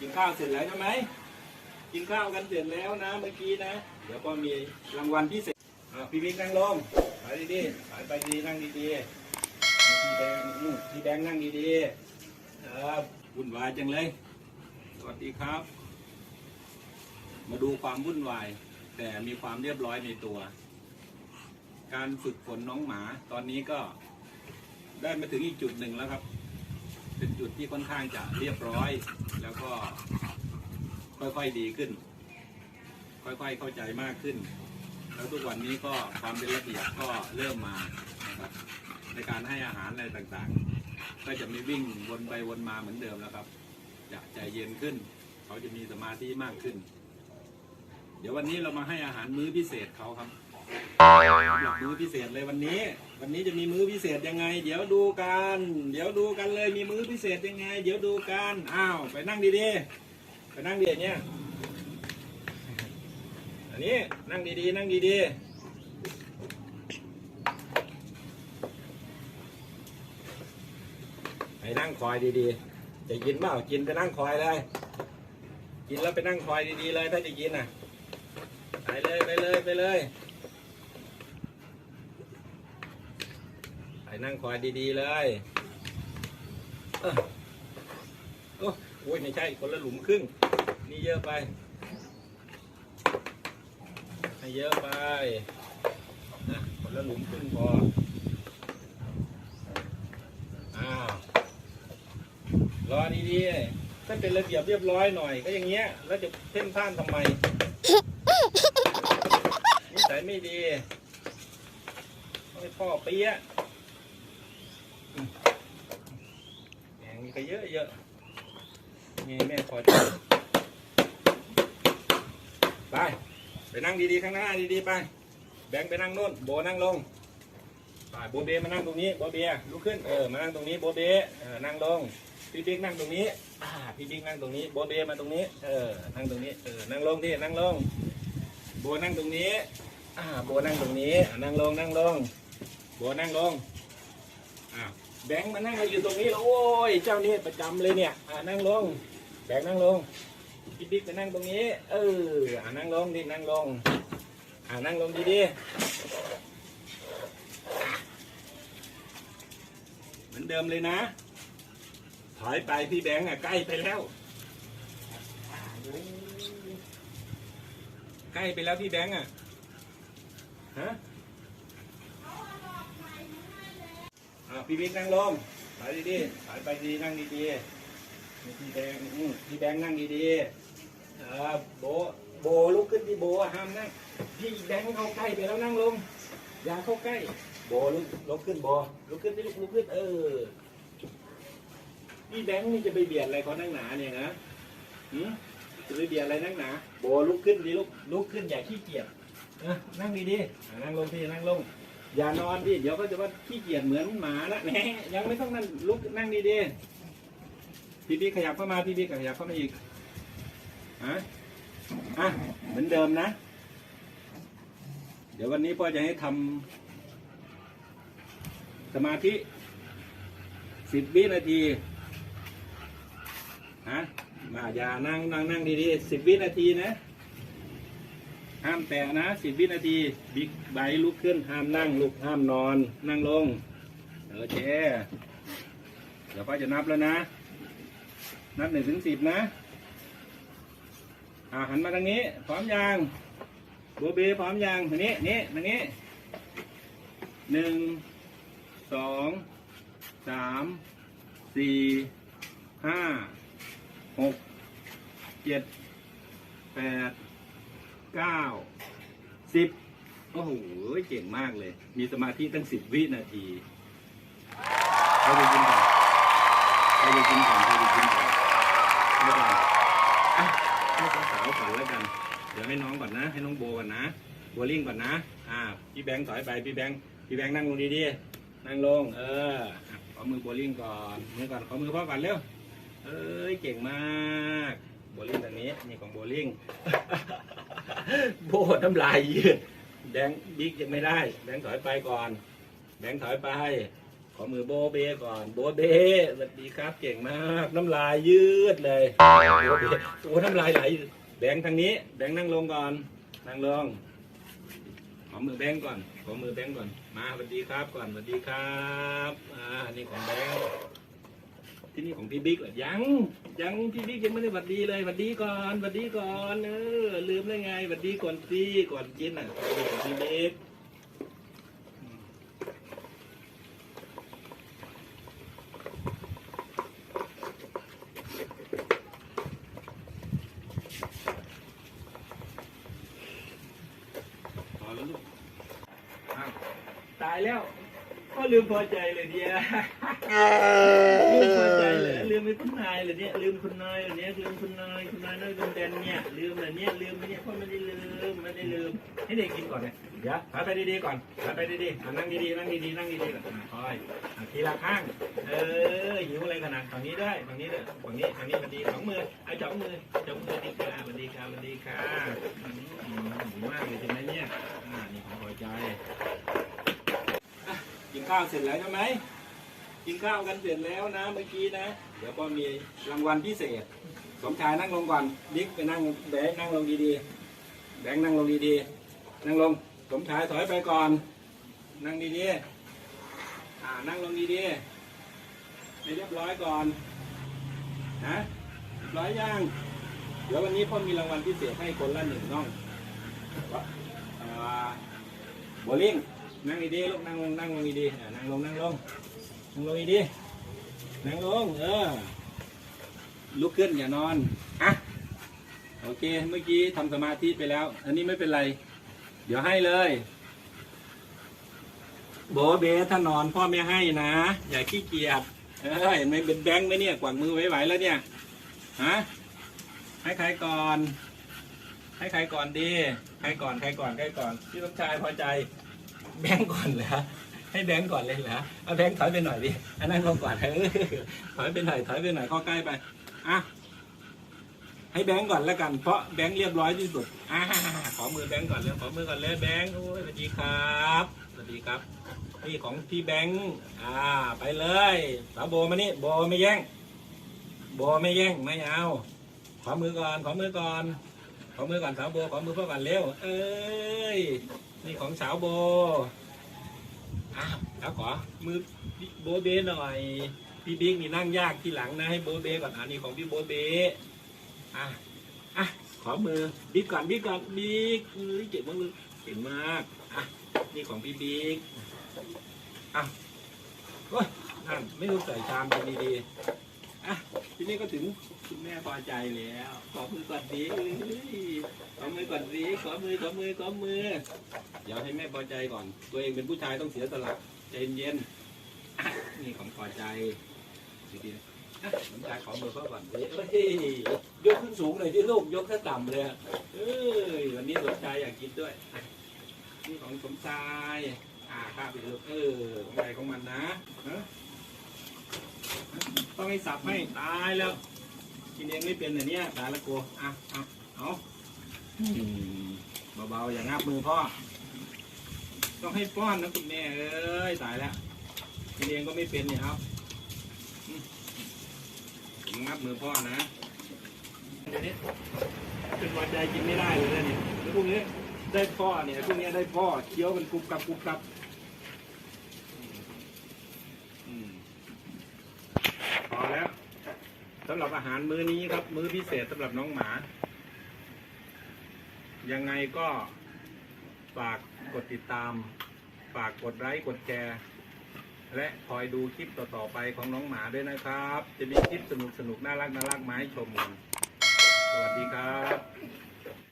กินข้าวเสร็จแล้วใช่ไหมกินข้าวกันเสร็จแล้วนะเมื่อกี้นะ เดี๋ยวก็มีรางวัลพิเศษพี่บิ๊กนั่งลงไปดีๆไปไปดีนั่งดีๆพี่แดงพี่แดงนั่งดีๆเออวุ่นวายจังเลย สวัสดีครับ มาดูความวุ่นวาย แต่มีความเรียบร้อยในตัว การฝึกฝนน้องหมาตอนนี้ก็ได้มาถึงอีกจุดหนึ่งแล้วครับ เป็นจุดที่ค่อนข้างจะเรียบร้อย แล้วก็ค่อยๆดีขึ้น ค่อยๆเข้าใจมากขึ้น แล้วทุกวันนี้ก็ความเป็นระเบียบก็เริ่มมานะครับในการให้อาหารอะไรต่างๆ ก็จะไม่วิ่งวนไปวนมาเหมือนเดิมแล้วครับจะใจเย็นขึ้น เขาจะมีสมาธิมากขึ้น เดี๋ยววันนี้เรามาให้อาหารมื้อพิเศษเขาครับสำหรับ มื้อพิเศษเลยวันนี้ วันนี้จะมีมื้อพิเศษยังไง เดี๋ยวดูกัน เดี๋ยวดูกันเลยมีมื้อพิเศษยังไง เดี๋ยวดูกันอ้าวไปนั่งดีๆไปนั่งดีเนี่ยอันนี้นั่งดีๆนั่งดีๆไปนั่งคอยดีๆ จะกินเปล่ากินไปนั่งคอยเลย กินแล้วไปนั่งคอยดีๆเลยถ้าจะกินอะ ไปเลยไปเลยไปเลยไป นั่งคอยดีๆเลยเอ้อโอ้โอ้ยไม่ใช่คนละหลุมครึ่ง นี่เยอะไปให้เยอะไปนะคนละหลุมครึ่งพอ อ้าว รอดีๆถ้าเป็นระเบียบเรียบร้อยหน่อย ก็อย่างเงี้ย แล้วจะเพ่นพ่านทำไม นิสัยไม่ดี ให้พ่อเปี้ยะอืมแหงนี่ ก็เยอะเยอะนี่แม่คอยไปไปนั่งดีๆข้างหน้าดีๆไป แบงค์ไปนั่งโน่นโบนั่งลงไปโบเบมานั่งตรงนี้โบเบียลุกขึ้นเออมานั่งตรงนี้โบเบเออนั่งลงพี่บิ๊กนั่งตรงนี้พี่บิ๊กนั่งตรงนี้โบเบมาตรงนี้เออนั่งตรงนี้เออนั่งลงที่นั่งลงโบนั่งตรงนี้โบนั่งตรงนี้นั่งลงนั่งลงโบนั่งลงอ่า แบงค์มานั่งอยู่ตรงนี้แล้วโอ้ยเจ้านี่ประจำเลยเนี่ยอ่านั่งลงแบงค์นั่งลงพี่บิ๊กไปนั่งตรงนี้ เอออ่านั่งลงดินั่งลงอ่านั่งลงดีๆเหมือนเดิมเลยนะ ถอยไปพี่แบงค์อะใกล้ไปแล้วใกล้ไปแล้วพี่แบงค์อะฮะอ่า พี่บิ๊กนั่งลงไปดีๆไปไปดีนั่งดีๆพี่แบงอืมพี่แบงนั่งดีๆเออโบโบลุกขึ้นที่โบห้ามนั่งพี่แบงเข้าใกล้ไปแล้วนั่งลงอย่าเข้าใกล้โบลุกลุกขึ้นโบลุกขึ้นที่ลุกลุกขึ้นเออพี่แบงนี่จะไปเบียดอะไรเขานั่งหนาเนี่ยนะหืมจะไปเบียดอะไรนั่งหนาโบลุกขึ้นดิลุกลุกขึ้นอย่าขี้เกียจอะนั่งดีๆนั่งลงพี่นั่งลง อย่านอนดิเดี๋ยวก็จะว่าขี้เกียจเหมือนหมาละแหมยังไม่ต้องนั่งลุกนั่งดีๆพี่พี่ขยับเข้ามาพี่พี่ขยับเข้ามาอีกอะอะเหมือนเดิมนะ เดี๋ยววันนี้พ่อจะให้ทำสมาธิสิบวินาทีฮะมาอย่านั่งนั่งนั่งดีๆสิบวินาทีนะ ห้ามแตะนะสิบวินาทีบิ๊กไบค์ลุกขึ้นห้ามนั่งลุกห้ามนอน นั่งลงโออเคเดี๋ยวพ่อจะนับแล้วนะ นับหนึ่งถึงสิบนะอ่าหันมาทางนี้ พร้อมยังโบเบพร้อมยังทางนี้นี่ทางนี้หนึ่งสองสามสี่ห้าหกเจ็ดแปด เก้าสิบโอ้โหเก่งมากเลย มีสมาธิตั้งสิบวินาทีใครจะกินก่อนใครจะกินก่อนใครจะกินก่อนไม่ได้อะให้สาวก่อนแล้วกัน เดี๋ยวให้น้องก่อนนะ ให้น้องโบก่อนนะโบลิ่งก่อนนะ อ่า พี่แบงค์ถอยไป พี่แบงค์ พี่แบงค์นั่งลงดีๆ นั่งลง เออขอมือโบลิ่งก่อน มือก่อน ขอมือพ่อก่อนเร็ว เอ้ย เก่งมาก โบลิ่งแบบนี้นี่ของโบลิ่งโบน้ำลายยืดแบงบิ๊กยังไม่ได้แบงถอยไปก่อนแบงถอยไป ขอมือโบเบก่อน โบเบสวัสดีครับเก่งมากน้ำลายยืดเลยโบเบโอ้น้ำลายไหลแบงทางนี้แบงนั่งลงก่อนนั่งลงขอมือแบงก่อนขอมือแบงก่อนมาสวัสดีครับก่อนสวัสดีครับอ่านี่ของแบง ที่นี่ของพี่บิ๊กเหรอยังยังพี่บิ๊กยังไม่ได้สวัสดีเลยสวัสดีก่อนสวัสดีก่อนเออลืมได้ไงสวัสดีก่อนสิก่อนกินอะสวัสดีก่อนพี่บิ๊กตายแล้ว ลืมพอใจเลยเนี่ยลืมพอใจเลยลืมไปคุณนายเลยเนี่ยลืมคุณนายเลยเนี่ยลืมคุณนายคุณนายน้อยลืมแดนเนี่ยลืมเลยเนี่ยลืมไปเนี่ยพ่อไม่ได้ลืมไม่ได้ลืมให้เด็กกินก่อนเนี่ยเดี๋ยวถอยไปดีๆก่อนถอยไปดีๆอะนั่งดีๆนั่งดีๆนั่งดีๆก่อนอะคอยอะทีละข้างเออหิวอะไรขนาดฝั่งนี้ด้วยฝั่งนี้ด้วยฝั่งนี้ฝั่งนี้สวัสดีสองมือไอ้สองมือสองมือดีค่ะสวัสดีค่ะสวัสดีค่ะอืมดีมากเลยใช่ไหมเนี่ยอ่านี่ของพอใจกิน ข้าวเสร็จแล้วใช่ไหมกินข้าวกันเสร็จแล้วนะเมื่อกี้นะ เดี๋ยวก็มีรางวัลพิเศษ สมชายนั่งลงก่อนบิ๊กไปนั่งแบงนั่งลงดีๆแบงนั่งลงดีๆนั่งลงสมชายถอยไปก่อน นั่งดีๆอ่านั่งลงดีๆให้เรียบร้อยก่อนนะร้อยยังเดี๋ยววันนี้พ่อมีรางวัลพิเศษให้คนละหนึ่งน้องอ่าโบลิ่ง นั่งดีๆลูกนั่งลงนั่งลงดีๆนั่งลงนั่งลงนั่งลงดีๆนั่งลงเออลุกขึ้นอย่านอนอะโอเคเมื่อกี้ทำสมาธิไปแล้ว อันนี้ไม่เป็นไร เดี๋ยวให้เลยโบเบถ้านอนพ่อไม่ให้นะ อย่าขี้เกียจเออเห็นไหมเป็นแบงค์ไหมเนี่ยกวางมือไหวๆแล้วเนี่ยฮะให้ใครก่อน ให้ใครก่อนดี ใครก่อนใครก่อนใครก่อนพี่สมชายพอใจ แบงก์ก่อนเหรอให้แบงก์ก่อนเลยเหรอเอาแบงก์ถอยไปหน่อยดิอันนั้นลงก่อนเออถอยไปหน่อยถอยไปหน่อยเข้าใกล้ไปอะให้แบงก์ก่อนแล้วกัน เพราะแบงก์เรียบร้อยที่สุดอ่าขอมือแบงก์ก่อนเลยขอมือก่อนเลยแบงก์โอ้ยสวัสดีครับสวัสดีครับนี่ของพี่แบงก์อ่า ไปเลยสาวโบมานี่โบไม่แย่งโบไม่แย่งไม่เอาขอมือก่อนขอมือก่อน ขอมือก่อนสาวโบขอมือพ่อก่อนเร็ว เอ้ย นี่ของสาวโบ อ้าวแล้วขอมือโบเบหน่อย พี่บิ๊กนี่นั่งยากที่หลังนะให้โบเบก่อนอันนี้ของพี่โบเบอะอะขอมือบิ๊กก่อนบิ๊กก่อนบิ๊กเอ้ยเก่งมากเลยเก่งมากอะนี่ของพี่บิ๊กอะโอ้ยนั่นไม่รู้ใส่ชามเป็นดี อะทีนี้ก็ถึงคุณแม่พอใจแล้วขอมือก่อนดิเอ้ยขอมือก่อนดิขอมือขอมือขอมือเดี๋ยวให้แม่พอใจก่อน ตัวเองเป็นผู้ชายต้องเสียสละใจเย็นๆนี่ของพอใจดีๆนะอะสมชาขอมือเขาก่อนเฮ้ยเฮ้ยกขึ้นสูงเลยที่ลูกยกแค่ต่ำเลยเอ้ยวันนี้สมชายอยากกินด้วยนี่ของสมชายอ่าข้าไปลูกเออของใครของมันนะ ต้องให้สับให้ตายแล้วกินเองไม่เป็นเหรอเนี่ยตายละกูอะอะเอาเบาๆอย่างงับมือพ่อต้องให้ป้อนนะคุณแม่เอ้ยตายแล้วกินเองก็ไม่เป็นเนี่ยเอาอืมผมงับมือพ่อนะเดี๋ยวนี้เป็นวัดใจกินไม่ได้เลยนะเนี่ยแล้วพวกนี้ได้พ่อเนี่ยพวกนี้ได้พ่อเคี้ยวมันกรุบกรับกรุบกรับอืมพอแล้วสำหรับอาหารมื้อนี้ครับ มื้อพิเศษสำหรับน้องหมา ยังไงก็ฝากกดติดตาม ฝากกดไลค์กดแชร์และคอยดูคลิปต่อๆไปของน้องหมาด้วยนะครับ จะมีคลิปสนุกๆน่ารักน่ารักมาให้ชมกันสวัสดีครับ